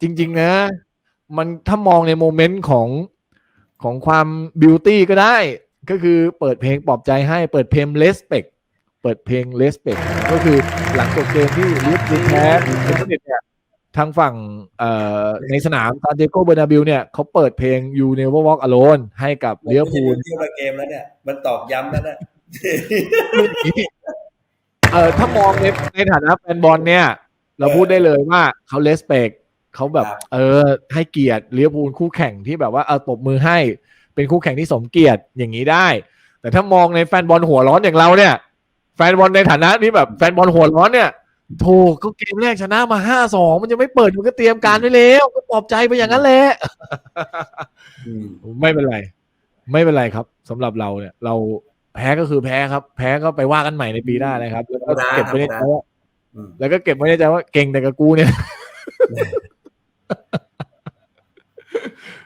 จริง ๆ นะ มันถ้ามองในโมเมนต์ของของความบิวตี้ก็ได้ ก็คือเปิดเพลงปลอบใจให้เปิดเพลง respect เปิดเพลง respect ก็คือหลังจบเกมที่ลิเวอร์พูลแพ้เอเวอร์ตันเนี่ยทางฝั่งเอ่อในสนามซานเดโกเบอร์นาบิลเนี่ยเขาเปิดเพลง You Never Walk Alone ให้กับลิเวอร์พูลเที่ยวกับเกมแล้วเนี่ย มันตอกย้ำแล้วนะเออถ้ามองในในฐานะแฟนบอลเนี่ย เราพูดได้เลยว่าเขาเลสเปก เขาแบบครับเออ ให้เกียรติลิเวอร์พูลคู่แข่งที่แบบว่าเออตบมือให้เป็นคู่แข่งที่สมเกียรติอย่างนี้ได้ แต่ถ้ามองในแฟนบอลหัวร้อนอย่างเราเนี่ย แฟนบอลในฐานะที่แบบแฟนบอลหัวร้อนเนี่ยโถก็เกมแรกชนะมาห้าสองมันจะไม่เปิดมันก็เตรียมการไว้แล้วก็ปลอบใจไปอย่างนั้นแหละอืมไม่เป็นไร ไม่เป็นไรครับสำหรับเราเนี่ย เราแพ้ก็คือแพ้ครับ แพ้ก็ไปว่ากันใหม่ในปีหน้านะครับ แล้วก็เก็บไว้ในใจว่าอืมแล้วก็เก็บไว้ในใจว่าเก่งแต่กับกูเนี่ย